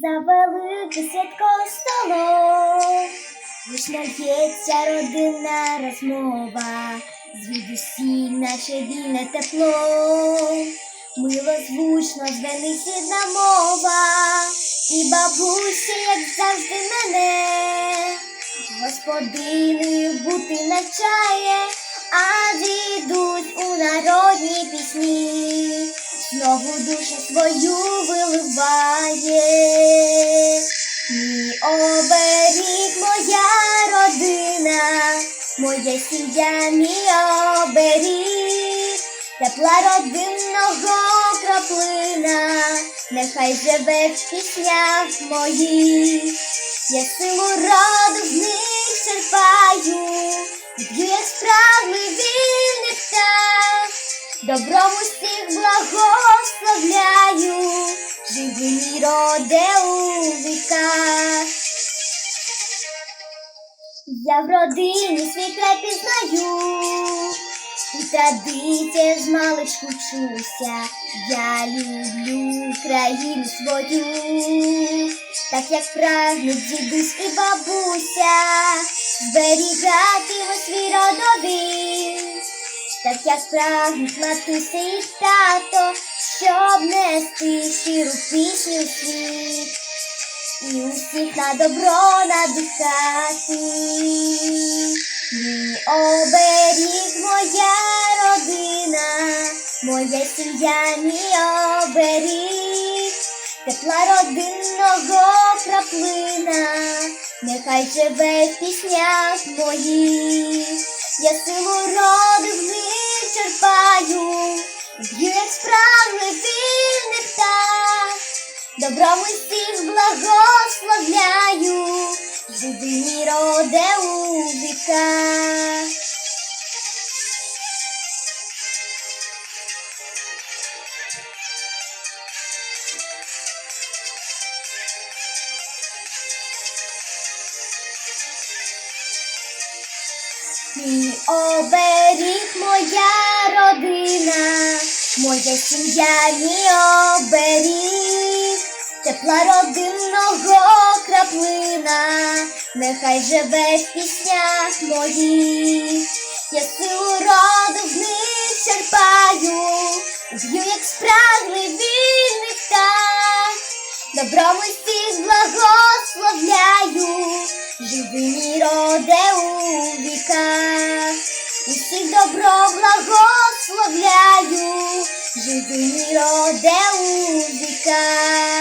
за великим святковим столом. Вишнається родинна розмова, звідусіль наше вільне тепло. Милозвучно звенить рідна мова, і бабуся, як завжди мене, господиною бути навчає, а дідусь у народній пісні знову душу свою виливає. Моя сім'я, мій оберіг, тепла родинного краплина, нехай живе в піснях моїх, я силу роду в них черпаю, б'ю як справний вільний птах, добром усіх благословляю, живи мій роде Я в родині свій край пізнаю, і традиція з маличку вчуся. Я люблю країну свою, так як прагнуть дідусь і бабуся, зберігатиму свій родовід, так як прагнуть матуся і тато, щоб нести щиру пісню в і на добро надихати. Мій оберіг, моя родина, моя сім'я, мій оберіг, тепла родинного краплина, нехай живе в піснях моїх, я силу роду в них черпаю, б'ю як Добром усіх благословляю, мій роде у віках. Мій оберіг, моя родина, моя сім'я, мій оберіг, тепла родинного краплина, нехай живе в піснях моїх, я силу роду в них черпаю, б'ю як спраглий вільний птах, добром усіх благословляю, живи мій роде у віках, усіх добро благословляю, живи мій роде у віках.